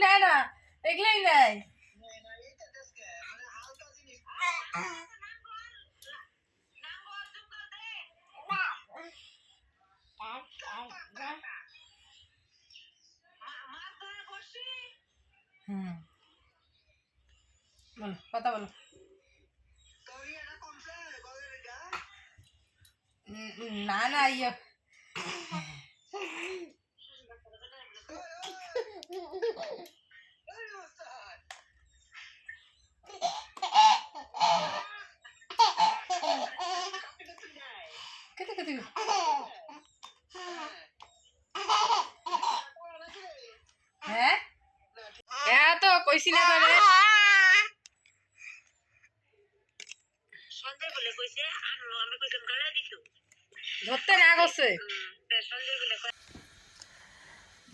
কিচ্ছু নেয় না এগুলোই নেয় হুম বলো কথা বলো উম, উম, না না ইয়ে কেটে কেটে হ্যাঁ হ্যাঁ তো কইছি না তোরে সঞ্জয় বলে কইছে আনলো আমি কইলাম গালা দিছো। ধরতে না করছে সঞ্জয় বলে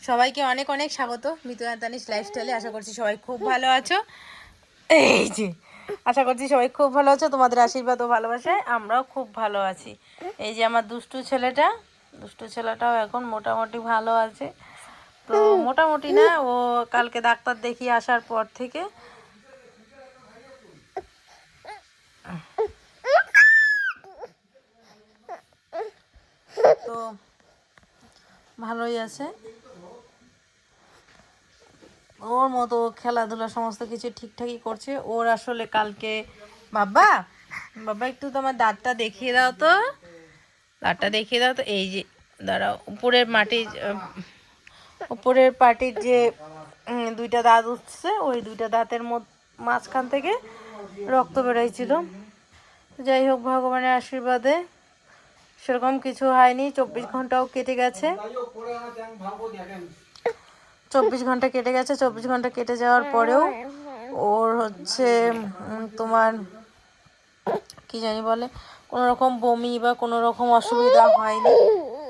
সবাইকে অনেক অনেক স্বাগত মিতু আন্তানিস লাইফস্টাইলে আশা করছি সবাই খুব ভালো আছো। এই যে আশা করছি সবাই খুব ভালো আছো। তোমাদের আশীর্বাদ ও ভালোবাসায় আমরাও খুব ভালো আছি। এই যে আমার দুষ্টু ছেলেটা দুষ্টু ছেলেটাও এখন মোটামুটি ভালো আছে। তো মোটামুটি না, ও কালকে ডাক্তার দেখিয়ে আসার পর থেকে তো ভালোই আছে। ওর মতো খেলাধুলা সমস্ত কিছু ঠিকঠাকই করছে। ওর আসলে কালকে, বাবা বাবা একটু তোমার দাঁতটা দেখিয়ে দাও তো। দাঁতটা দেখিয়ে দাও তো, এই যে, দাঁড়াও, উপরের মাটি উপরের পাটির যে দুইটা দাঁত উঠছে, ওই দুইটা দাঁতের মাঝখান থেকে রক্ত বেরোয়ছিল। যাই হোক, ভগবানের আশীর্বাদে সেরকম কিছু হয়নি। চব্বিশ ঘন্টাও কেটে গেছে। চব্বিশ ঘণ্টা কেটে গেছে। চব্বিশ ঘণ্টা কেটে যাওয়ার পরেও ওর হচ্ছে তোমার কি জানি বলে, কোনো রকম বমি বা কোনো রকম অসুবিধা হয়নি।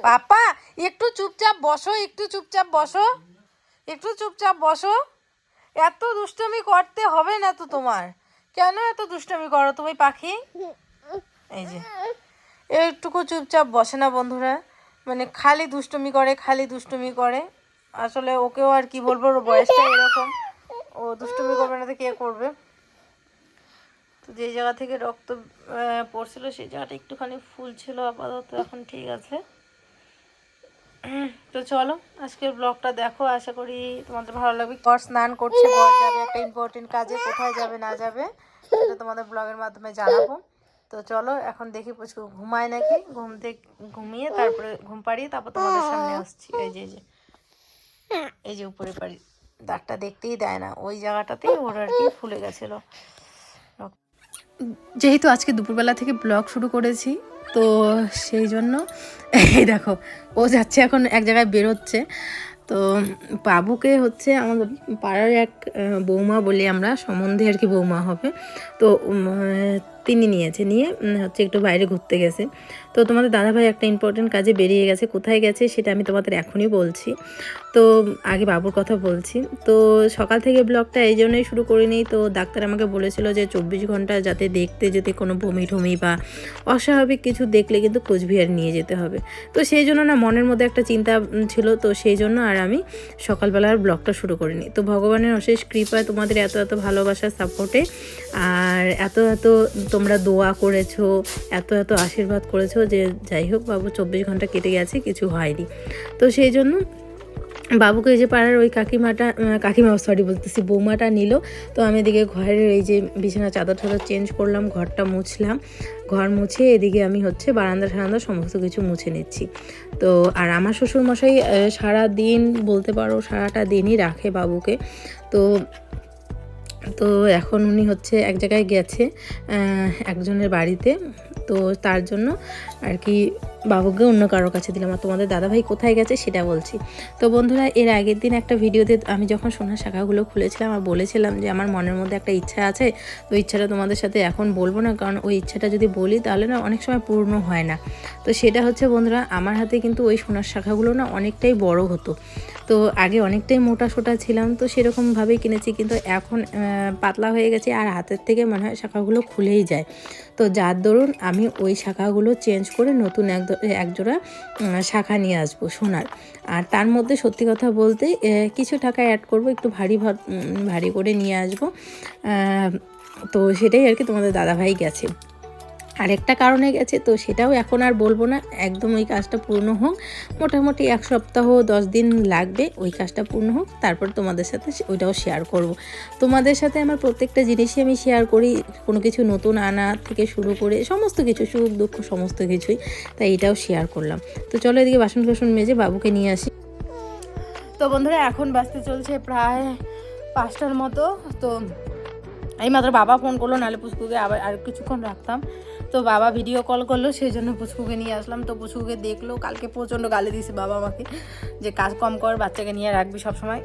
পাপা, একটু চুপচাপ বসো, একটু চুপচাপ বসো, একটু চুপচাপ বসো। এত দুষ্টমি করতে হবে না তো তোমার। কেন এত দুষ্টমি করো তুমি, পাখি? এই যে একটুকু চুপচাপ বসে না বন্ধুরা। মানে খালি দুষ্টুমি করে, খালি দুষ্টুমি করে। আসলে ওকেও আর কি বলব, ওর বয়সটা এরকম। ও দুষ্টুমি করবে না তো কে করবে? তো যে জায়গা থেকে রক্ত পড়ছিল, সেই জায়গাটা একটুখানি ফুল ছিল আপাতত, এখন ঠিক আছে। তো চলো, আজকের ব্লগটা দেখো, আশা করি তোমাদের ভালো লাগবে। বর স্নান করছে বর যাবে, একটা ইম্পর্টেন্ট কাজে, কোথায় যাবে, না যাবে, সেটা তোমাদের ব্লগের মাধ্যমে জানাব। তো চলো, এখন দেখি পুচকু ঘুমায় নাকি? ঘুম থেকে ঘুমিয়ে তারপরে ঘুম পাড়িয়ে তারপর তোমাদের সামনে আসছি। এই যে এই যে এই যে উপরে পাড়ি দাগটা দেখতেই দেয় না, ওই জায়গাটাতেই ওর আর কি ফুলে গেছিল। যেহেতু আজকে দুপুরবেলা থেকে ব্লগ শুরু করেছি, তো সেই জন্য এই দেখো, ও যাচ্ছে এখন এক জায়গায় বেরোচ্ছে। তো বাবুকে হচ্ছে আমাদের পাড়ার এক বৌমা বলি আমরা, সম্বন্ধে আর কি বৌমা হবে। তো তিনি নিয়েছে, নিয়ে হচ্ছে একটু বাইরে ঘুরতে গেছে। তো তোমাদের দাদাভাই একটা ইম্পর্টেন্ট কাজে বেরিয়ে গেছে, কোথায় গেছে সেটা আমি তোমাদের এখনই বলছি। তো আগে বাবুর কথা বলছি। তো সকাল থেকে ব্লগটা এই জন্যই শুরু করিনি। তো ডাক্তার আমাকে বলেছিল যে চব্বিশ ঘণ্টা যাতে দেখতে যদি কোনো বমি টমি বা অস্বাভাবিক কিছু দেখলে কিন্তু কোচবিহার নিয়ে যেতে হবে। তো সেই জন্য না মনের মধ্যে একটা চিন্তা ছিল। তো সেই জন্য আর আমি সকালবেলার ব্লগটা শুরু করিনি। তো ভগবানের অশেষ কৃপায় তোমাদের এত এত ভালোবাসার সাপোর্টে আর এত এত তোমরা দোয়া করেছ, এত এত আশীর্বাদ করেছ যে যাই হোক বাবু চব্বিশ ঘণ্টা কেটে গেছে, কিছু হয়নি। তো সেই জন্য বাবুকে এই যে পাড়ার ওই কাকিমাটা কাকিমা সরি বলতেছি, বৌমাটা নিল। তো আমি এদিকে ঘরের এই যে বিছানা চাদর টাদর চেঞ্জ করলাম, ঘরটা মুছলাম। ঘর মুছে এদিকে আমি হচ্ছে বারান্দা সারান্দা সমস্ত কিছু মুছে নিচ্ছি। তো আর আমার শ্বশুরমশাই সারা দিন বলতে পারো সারাটা দিনই রাখে বাবুকে। তো তো এখন উনি হচ্ছে এক জায়গায় গেছে একজনের বাড়িতে। তো তার জন্য আর কি বাবুকে অন্য কারোর কাছে দিলাম আর তোমাদের দাদাভাই কোথায় গেছে সেটা বলছি। তো বন্ধুরা, এর আগের দিন একটা ভিডিওতে আমি যখন সোনার শাখাগুলো খুলেছিলাম আর বলেছিলাম যে আমার মনের মধ্যে একটা ইচ্ছা আছে, তো ইচ্ছাটা তোমাদের সাথে এখন বলব না, কারণ ওই ইচ্ছাটা যদি বলি তাহলে না অনেক সময় পূর্ণ হয় না। তো সেটা হচ্ছে বন্ধুরা, আমার হাতে কিন্তু ওই সোনার শাখাগুলো না অনেকটাই বড় হতো। তো আগে অনেকটাই মোটা সোটা ছিলাম, তো সেরকমভাবেই কিনেছি, কিন্তু এখন পাতলা হয়ে গেছে আর হাতের থেকে মনে হয় শাখাগুলো খুলেই যায়। তো যার দরুন আমি ওই শাখাগুলো চেঞ্জ করে নতুন এক একজোড়া শাখা নিয়ে আসব সোনার। আর তার মধ্যে সত্যি কথা বলতে কিছু টাকা অ্যাড করব, একটু ভারী ভর- করে নিয়ে আসব। তো সেটাই আর কি তোমাদের দাদাভাই গেছে। আরেকটা কারণে গেছে, তো সেটাও এখন আর বলব না। একদম ওই কাজটা পূর্ণ হোক, মোটামুটি এক সপ্তাহ, দশ দিন লাগবে ওই কাজটা পূর্ণ হোক, তারপর তোমাদের সাথে ওইটাও শেয়ার করব। তোমাদের সাথে আমার প্রত্যেকটা জিনিসই আমি শেয়ার করি, কোনো কিছু নতুন আনা থেকে শুরু করে সমস্ত কিছু, সুখ, দুঃখ, সমস্ত কিছুই, তাই এটাও শেয়ার করলাম। তো চলো এদিকে বাসন টাসন মেজে বাবুকে নিয়ে আসি। তো বন্ধুরা, এখন বাজতে চলছে প্রায় পাঁচটার মতো, তো এই মাত্র বাবা ফোন করল, নাহলে পুষ্পুকে আবার আর কিছুক্ষণ রাখতাম। তো বাবা ভিডিও কল করল, সেই জন্য পুচকুকে নিয়ে আসলাম। তো পুচকুকে দেখল, কালকে প্রচণ্ড গালি দিয়েছে বাবা আমাকে, যে কাজ কম কর, বাচ্চাকে নিয়ে রাখবি সব সময়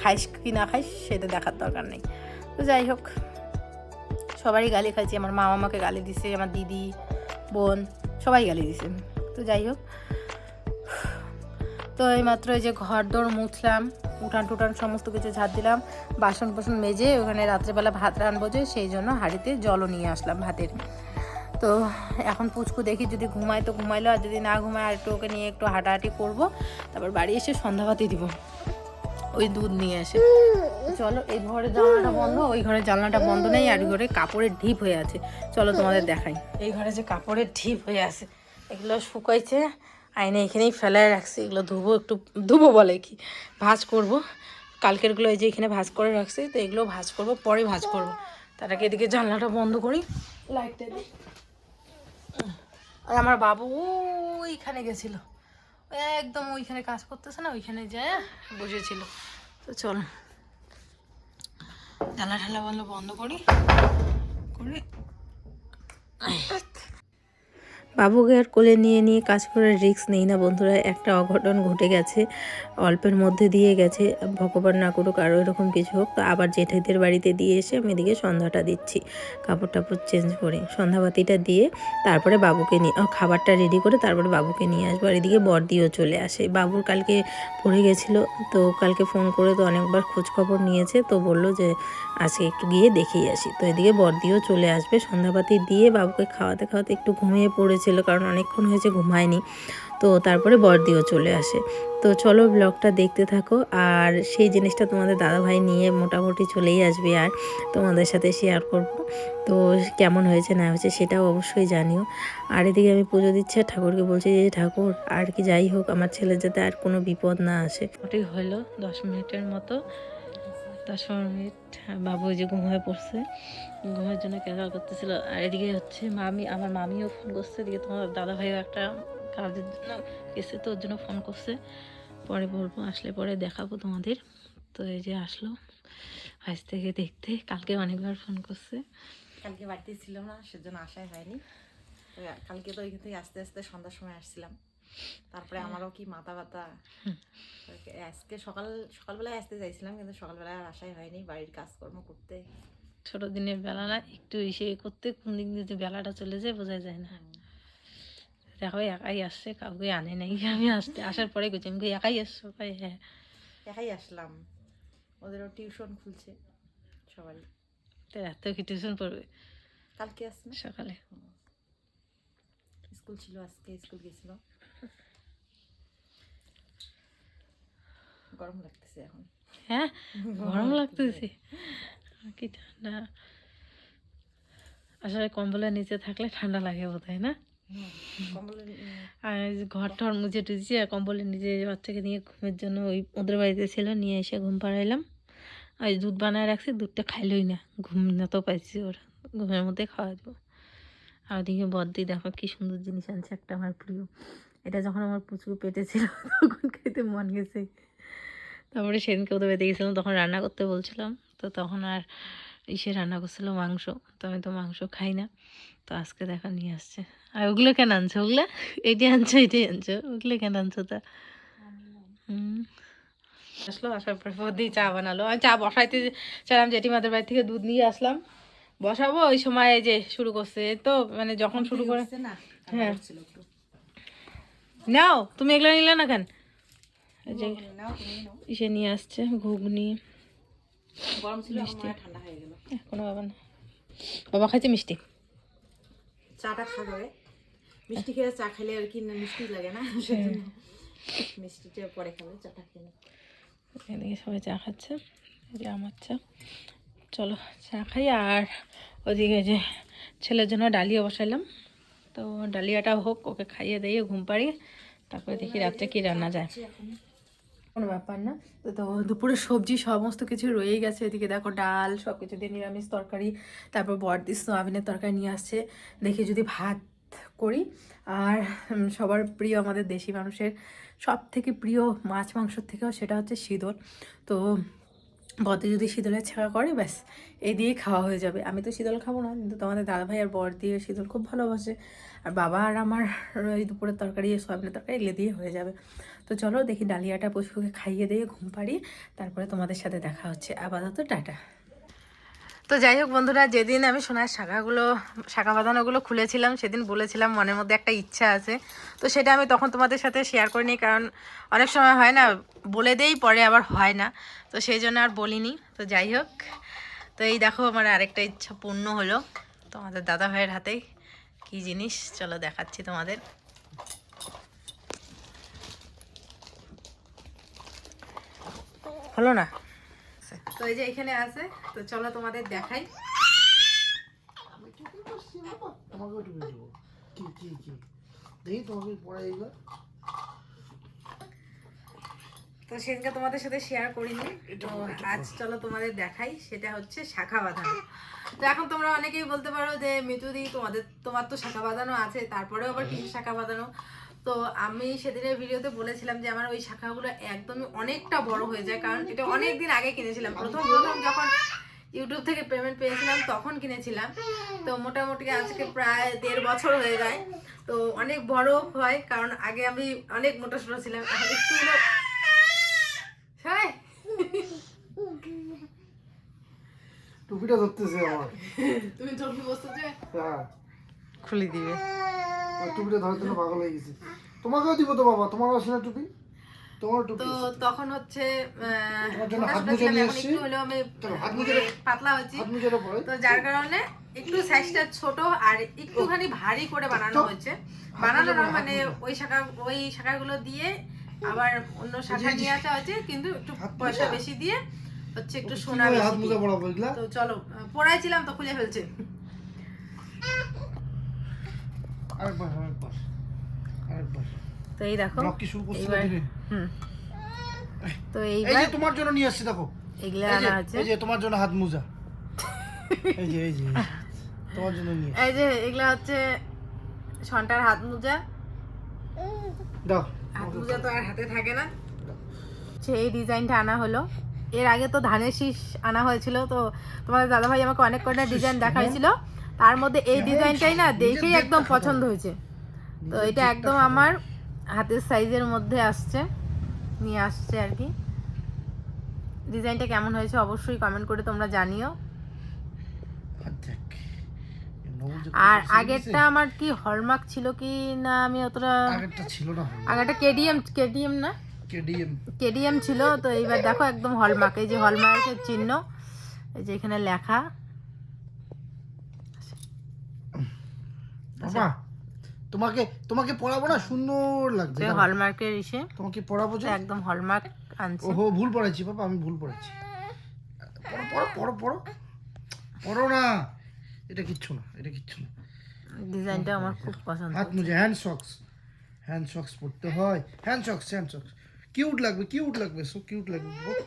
খাইস কি না খাইস সেটা দেখার দরকার নেই। তো যাই হোক, সবারই গালি খাইছি, আমার মা আমাকে গালি দিছে, আমার দিদি, বোন, সবাই গালি দিছে। তো যাই হোক, তো এইমাত্র এই যে ঘর দোর মুছলাম, উঠান টুটান সমস্ত কিছু ঝাড় দিলাম বাসন বাসন মেজে ওখানে রাত্রেবেলা ভাত রানবো যে, সেই জন্য হাঁড়িতে জলও নিয়ে আসলাম ভাতের। তো এখন পুচকু দেখি যদি ঘুমায় তো ঘুমাইলো, আর যদি না ঘুমায় আর একটু ওকে নিয়ে একটু হাঁটাহাঁটি করব। তারপর বাড়ি এসে সন্ধ্যাবাতি দিব। ওই দুধ নিয়ে এসে। চলো, এই ঘরের জানলাটা বন্ধ, ওই ঘরের জানলাটা বন্ধ নেই, আর ঘরে কাপড়ের ঢিপ হয়ে আছে। চলো তোমাদের দেখাই। এই ঘরে যে কাপড়ের ঢিপ হয়ে আছে, এগুলো শুকাইছে। আইনে এখানেই ফেলায় রাখছি, এগুলো ধুবো একটু, ধুবো বলে কি, ভাজ করব। কালকেরগুলো এই যে এখানে ভাজ করে রাখছি, তো এগুলো ভাজ করব, পরে ভাজ করব। তার আগে এদিকে জানলাটা বন্ধ করি, লাইটটা দিই। আর আমার বাবু ওইখানে গেছিল। একদম ওইখানে কাজ করতেছে না, ওইখানে যায় বসেছিল। তো চল। ঠালা ঠেলা বন্ধ বন্ধ করি। করে। বাবুকে আর কোলে নিয়ে নিয়ে কাজ করার রিস্ক নেই না বন্ধুরা। একটা অঘটন ঘটে গেছে, অল্পের মধ্যে দিয়ে গেছে। ভগবান না করুক আরও এরকম কিছু হোক। তো আবার জেঠেদের বাড়িতে দিয়ে এসে আমি এদিকে সন্ধ্যাটা দিচ্ছি কাপড় টাপড় চেঞ্জ করে। সন্ধ্যাবাতিটা দিয়ে তারপরে বাবুকে নিয়ে খাবারটা রেডি করে তারপরে বাবুকে নিয়ে আসব। আর এদিকে বর্দিও চলে আসে। বাবুর কালকে পড়ে গেছিল, তো কালকে ফোন করে তো অনেকবার খোঁজ খবর নিয়েছে। তো বলল যে, আজকে একটু গিয়ে দেখেই আসি। তো এদিকে বর্দিও চলে আসবে। সন্ধ্যাবাতি দিয়ে বাবুকে খাওয়াতে খাওয়াতে একটু ঘুমিয়ে পড়েছিল কারণ অনেকক্ষণ হয়েছে ঘুমায়নি। তো তারপরে বর্দিও চলে আসে। তো চলো ব্লগটা দেখতে থাকো। আর সেই জিনিসটা তোমাদের দাদাভাই নিয়ে মোটামুটি চলেই আসবে আর তোমাদের সাথে শেয়ার করব। তো কেমন হয়েছে না হয়েছে সেটাও অবশ্যই জানিও। আর এদিকে আমি পুজো দিচ্ছি আর ঠাকুরকে বলছি যে ঠাকুর, আর কি যাই হোক, আমার ছেলের যাতে আর কোনো বিপদ না আসে। ওটাই হলো দশ মিনিটের মতো। দশ পনেরো মিনিট বাবু যে ঘুমিয়ে পড়ছে। ঘুমের জন্য কেকার করতেছিল? আর এদিকে হচ্ছে মামি আমার মামিও ফোন করছে এদিকে তোমার দাদা ভাইও একটা কাজের জন্য গেছে তো ওর জন্য ফোন করছে। পরে বলব আসলে পরে দেখাবো তোমাদের। তো এই যে আসলো আজ থেকে দেখতে কালকে অনেকবার ফোন করছে। কালকে বাড়িতে ছিলাম না সেজন্য আসাই হয়নি। কালকে তো ওইখান থেকে আস্তে আস্তে সন্ধ্যার সময় আসছিলাম। তারপরে আমারও কি মাথা ব্যথা। আজকে সকাল সকালবেলায় আসতে চাইছিলাম কিন্তু সকালবেলায় আর আসাই হয়নি। বাড়ির কাজকর্ম করতে। ছোট দিনের বেলা না একটু ইসে করতে কোন দিয়ে যে বেলাটা চলে যায় বোঝা যায় না। দেখো একাই আসছে কাউকে আনে নাই আমি আসতে আসার পরে গেছি আমি কই, একাই আসছো? কই হ্যাঁ। একাই আসলাম। ওদেরও টিউশন খুলছে সবাই। তো এত কি টিউশন পড়বে? কালকে আসছে না সকালে স্কুল ছিল আজকে স্কুল গেছিল। গরম লাগতেছে এখন। হ্যাঁ? গরম লাগতেছে? কি ঠান্ডা। আসলে কম্বলের নিচে থাকলে ঠান্ডা লাগে বোধ হয় না আর ঘর টর মুছে টুছে আর কম্বলের নিচে বাচ্চাকে নিয়ে ঘুমের জন্য ওই ওদের বাড়িতে ছিল নিয়ে এসে ঘুম পাড়াইলাম। আর দুধ বানায় রাখছি দুধটা খাইলই না। ঘুম না তো পাইছি ওর। ঘুমের মধ্যে খাওয়া দেবো। আর ওদিকে বদ্দি দেখো কি সুন্দর জিনিস আনছে একটা আমার প্রিয়। এটা যখন আমার প্রচুর পেটে ছিল তখন খেতে মন গেছে। তারপরে সেদিনকে ওদের বাড়িতে গেছিলাম তখন রান্না করতে বলছিলাম তো তখন আর ইসে রান্না করছিল মাংস তো আমি তো মাংস খাই না তো আজকে দেখা নিয়ে আসছে। আর ওগুলো কেন আনছো? ওগুলো? এটি আনছো এটি আনছো ওগুলো কেন আনছো তা? হুম। আসলো আসার পর বৌদি চা বানালো। আমি চা বসাইতে চাইলাম জেঠিমাদের বাড়ি থেকে দুধ নিয়ে আসলাম। বসাবো ওই সময় যে শুরু করছে তো মানে যখন শুরু করে না হ্যাঁ। নাও তুমি এগুলো নিলে না কেন? যে ইসে নিয়ে আসছে ঘুগনি এখন হয় হয়ে গেল। কোনো বাবা না। বাবা খাইছে মিষ্টি? চাটা খাবে মিষ্টি খেয়ে চা খেলে আর কি না মিষ্টি লাগে না সেজন্য মিষ্টিটা পরে খাবে চাটা খেয়ে। এদিকে সবাই চা খাচ্ছে এই যে আমার চা। চলো চা খাই আর ওদিকে যে ছেলের জন্য ডালিয়া বসাইলাম। তো ডালিয়াটা হোক ওকে খাইয়ে দিয়ে ঘুম পাড়িয়ে তারপরে দেখি রাত্রে কি রান্না যায়। কোনো ব্যাপার না। তো দুপুরে সবজি সমস্ত কিছু রয়ে গেছে। এদিকে দেখো ডাল সব কিছু দিয়ে নিরামিষ তরকারি, তারপর বরদি সোয়াবিনের তরকারি নিয়ে আসছে। দেখি যদি ভাত করি। আর সবার প্রিয় আমাদের দেশি মানুষের সব থেকে প্রিয় মাছ মাংসর থেকেও সেটা হচ্ছে শীতল তো বদে যদি শীতলের ছেঁকা করে, ব্যাস এই দিয়েই খাওয়া হয়ে যাবে। আমি তো শীতল খাব না, কিন্তু তোমাদের দাদা ভাই আর বর দিয়ে শীতল খুব ভালোবাসে। আর বাবা আর আমার ওই দুপুরের তরকারি, সয়াবিনের তরকারি এগুলো দিয়ে হয়ে যাবে। তো চলো দেখি ডালিয়াটা পশুকে খাইয়ে দিয়ে ঘুম পাড়িয়ে তারপরে তোমাদের সাথে দেখা হচ্ছে। আপাতত টাটা। তো যাই হোক বন্ধুরা, যেদিন আমি সোনার শাখাগুলো, শাখা বাঁধানোগুলো খুলেছিলাম, সেদিন বলেছিলাম মনের মধ্যে একটা ইচ্ছা আছে। তো সেটা আমি তখন তোমাদের সাথে শেয়ার করিনি কারণ অনেক সময় হয় না, বলে দেই, পরে আবার হয় না। তো সেই জন্য আর বলিনি। তো যাই হোক, তো এই দেখো আমার আরেকটা ইচ্ছা পূর্ণ হলো। তোমাদের দাদা ভাইয়ের হাতেই কি জিনিস? চলো দেখাচ্ছি তোমাদের। হলো না? তো এই যে এখানে আছে তো চলো তোমাদের দেখাই। তোমাকেও টুপি দেবো কি কি কি? দেখি তোমাকে পড়াই এবার। তো সেদিনকে তোমাদের সাথে শেয়ার করিনি। তো আজ চলো তোমাদের দেখাই সেটা হচ্ছে শাখা বাঁধানো। তো এখন তোমরা অনেকেই বলতে পারো যে মিতুদি তোমাদের তোমার তো শাখা বাঁধানো আছে তারপরেও আবার কিছু শাখা বাঁধানো? তো আমি সেদিনের ভিডিওতে বলেছিলাম যে আমার ওই শাখাগুলো একদমই অনেকটা বড় হয়ে যায় কারণ এটা অনেক দিন আগে কিনেছিলাম। প্রথম প্রথম যখন ইউটিউব থেকে পেমেন্ট পেয়েছিলাম তখন কিনেছিলাম। তো মোটামুটি আজকে প্রায় দেড় বছর হয়ে যায়। তো অনেক বড় হয় কারণ আগে আমি অনেক মোটা সোটা ছিলাম একটু টুপিটা ধরতেছে আমার। তুমি টপি বসতেছে? হ্যাঁ। খুলে দিবে। টুপিটা ধরার জন্য পাগল হয়ে গেছে। তোমাকেও দিব তো বাবা তোমার আছে না টুপি? তোমার টুপি তো তখন হচ্ছে হাত ছিলাম, নিয়ে এসছি। হাত মোজাটা- পাতলা হয়েছি। হাত পরে। তো যার কারণে একটু সাইজটা ছোট আর একটুখানি ভারী করে বানানো তো, হয়েছে। বানানো না মানে ওই শাখা ওই শাখাগুলো দিয়ে আবার অন্য শাখা নিয়ে আসা হয়েছে কিন্তু একটু পয়সা বেশি দিয়ে হচ্ছে একটু সোনা বেশি তো চলো পড়াইছিলাম তো খুলে ফেলছে। আরেকবার আরেকবার আরেকবার। তো এই দেখো ব্লক শুরু করছিল হুম। তো এই এইবার যে তোমার জন্য নিয়ে আসছি দেখো। এগুলো আনা এই যে তোমার জন্য হাত মোজা। এই যে এই যে তোমার জন্য নিয়ে এই যে এগুলা হচ্ছে সন্টার হাত মোজা। দাও। হাত মোজা তো আর হাতে থাকে না। সেই ডিজাইনটা আনা হলো। এর আগে তো ধানের শীষ আনা হয়েছিল তো তোমাদের দাদাভাই আমাকে অনেক কটা ডিজাইন দেখাইছিল। তার মধ্যে এই ডিজাইনটাই না দেখেই একদম পছন্দ হয়েছে। তো এটা একদম আমার হাতের সাইজের মধ্যে আসছে নিয়ে আসছে আর কি। ডিজাইনটা কেমন হয়েছে অবশ্যই কমেন্ট করে তোমরা জানিও। আর আগেরটা আমার কি হলমার্ক ছিল কি না আমি অতটা আগেরটা ছিল না আগেরটা কেডিএম কেডিএম না? কেডিএম কেডিএম ছিল তো এইবার দেখো একদম হলমার্ক এই যে হলমার্কের চিহ্ন এই যে এখানে লেখা। বাবা তোমাকে তোমাকে পড়াবো না সুন্দর লাগছে। হলমার্কের ইসে? তোমাকে পড়াবো যে? একদম হলমার্ক আনছে। ওহো ভুল পড়াইছি বাবা আমি ভুল পড়াইছি পড়ো পড়ো পড়ো পড়ো। পড়ো না। এটা কিচ্ছু না এটা কিচ্ছু না। ডিজাইনটা আমার খুব পছন্দ। হাত মুজে হ্যান্ড সক্স হ্যান্ড সক্স পড়তে হয়। Hand socks hand socks cute লাগবে কিউট লাগবে সো কিউট লাগবে। বল।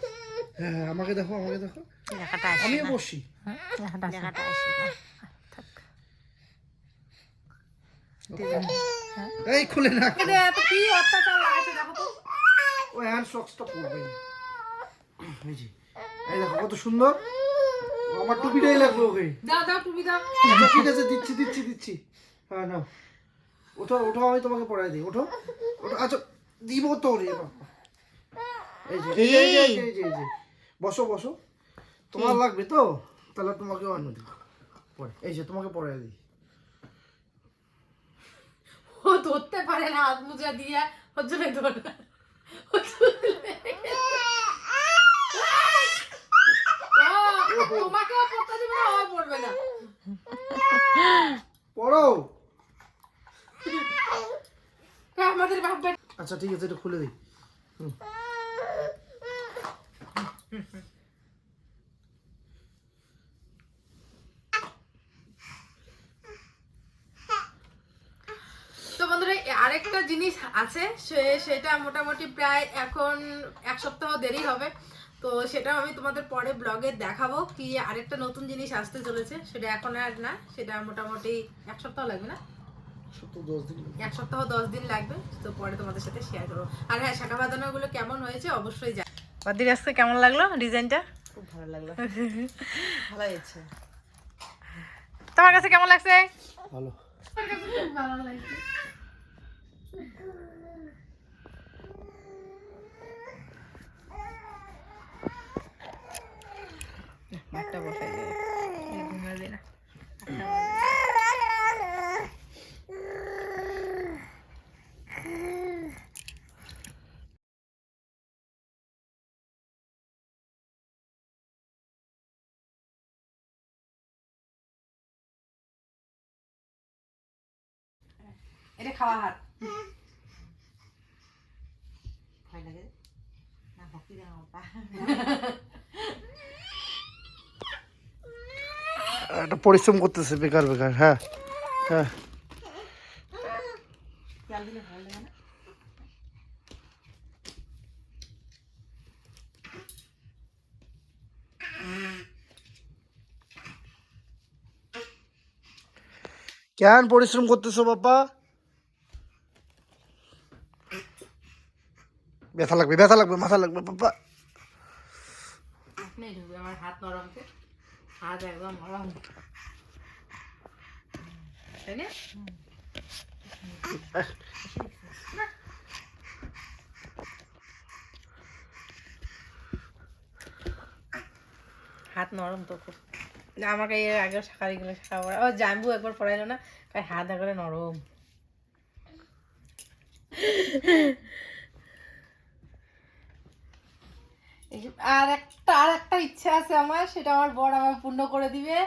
হ্যাঁ হ্যাঁ, আমাকে দেখো আমাকে দেখো। আমিও বসি। হ্যাঁ, আসে না। এই খুলে না এত কি অত্যাচার লাগাচ্ছে দেখো তো। ওই হ্যান্ড সক্সটা পরবে। এই যে এই দেখো কত সুন্দর। আমার টুপিটাই ওকে। দাও দাও টুপি দাও। আচ্ছা ঠিক আছে দিচ্ছি দিচ্ছি দিচ্ছি। হ্যাঁ না ওঠো ওঠো আমি তোমাকে পড়াই দিই। ওঠো ওঠো আচ্ছা দিব তো রে। এই যে এই যে এই যে, এই যে, এই যে, এই যে। বসো বসো। তোমার লাগবে তো? তাহলে তোমাকে অন্য দিই পরে এই যে তোমাকে পড়াই দিই। ও ধরতে পারে না হাত মুজা দিয়ে ওর জন্য ধরে পড়বে না। পড়ো। হ্যাঁ, আমাদের আচ্ছা ঠিক আছে এটা খুলে দিই। আছে সে সেটা মোটামুটি প্রায় এখন এক সপ্তাহ দেরি হবে। তো সেটা আমি তোমাদের পরে ব্লগে দেখাবো কি আরেকটা নতুন জিনিস আসতে চলেছে সেটা এখন আর না সেটা মোটামুটি এক সপ্তাহ লাগবে না? এক সপ্তাহ দশ দিন লাগবে তো পরে তোমাদের সাথে শেয়ার করব। আর হ্যাঁ শাখা বাঁধানোগুলো কেমন হয়েছে? অবশ্যই জান বাদির আজকে কেমন লাগল ডিজাইনটা? খুব ভালো লাগল। ভালো হয়েছে। তোমার কাছে কেমন লাগছে? ভালো। ভালো লাগছে। মাঠটা বসাই দেবে ঘুমিয়ে দে না এটা খাওয়া হাত ভয় লাগে না ভক্তি দেওয়া একটা পরিশ্রম করতেছে, বেকার বেকার হ্যাঁ হ্যাঁ। কেন পরিশ্রম করতেছো বাবা ব্যথা লাগবে ব্যথা লাগবে, মাথা লাগবে বাবা হাত নরম হাত একদম না হাত নরম তো খুব। আমাকে এর আগে শাখারিগুলো শাখা পড়া ও, জাম্বু একবার পড়াইলো না তাই হাত একবারে নরম এই যে আর একটা আর একটা ইচ্ছা আছে আমার সেটা আমার বর আমার পূর্ণ করে দিবে।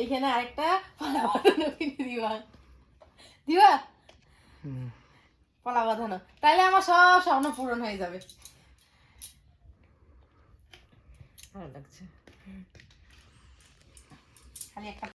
এইখানে আরেকটা পলা বাঁধানো কিনে দিবা। দিবা? পলা বাঁধানো তাইলে আমার সব স্বপ্ন পূরণ হয়ে যাবে। ভালো লাগছে। খালি একটা